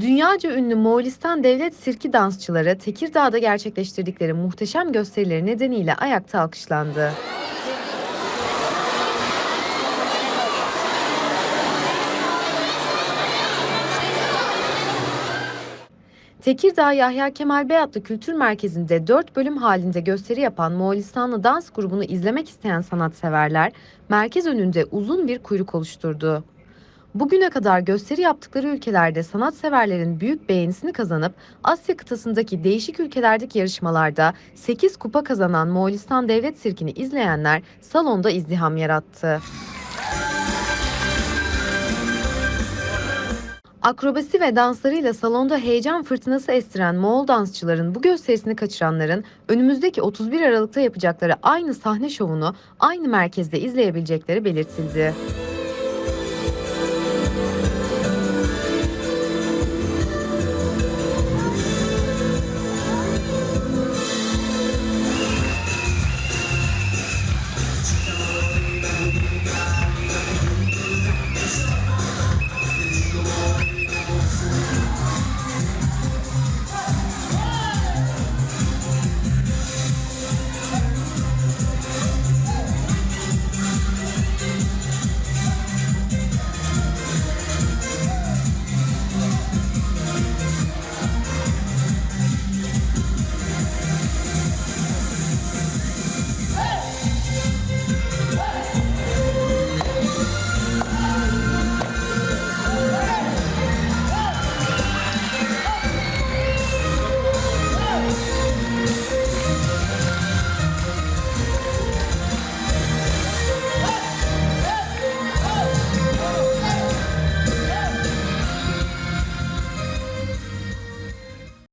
Dünyaca ünlü Moğolistan Devlet Sirki dansçıları Tekirdağ'da gerçekleştirdikleri muhteşem gösterileri nedeniyle ayakta alkışlandı. Tekirdağ Yahya Kemal Beyatlı Kültür Merkezi'nde 4 bölüm halinde gösteri yapan Moğolistanlı dans grubunu izlemek isteyen sanatseverler merkez önünde uzun bir kuyruk oluşturdu. Bugüne kadar gösteri yaptıkları ülkelerde sanatseverlerin büyük beğenisini kazanıp Asya kıtasındaki değişik ülkelerdeki yarışmalarda 8 kupa kazanan Moğolistan Devlet Sirkini izleyenler salonda izdiham yarattı. Akrobasi ve danslarıyla salonda heyecan fırtınası estiren Moğol dansçıların bu gösterisini kaçıranların önümüzdeki 31 Aralık'ta yapacakları aynı sahne şovunu aynı merkezde izleyebilecekleri belirtildi.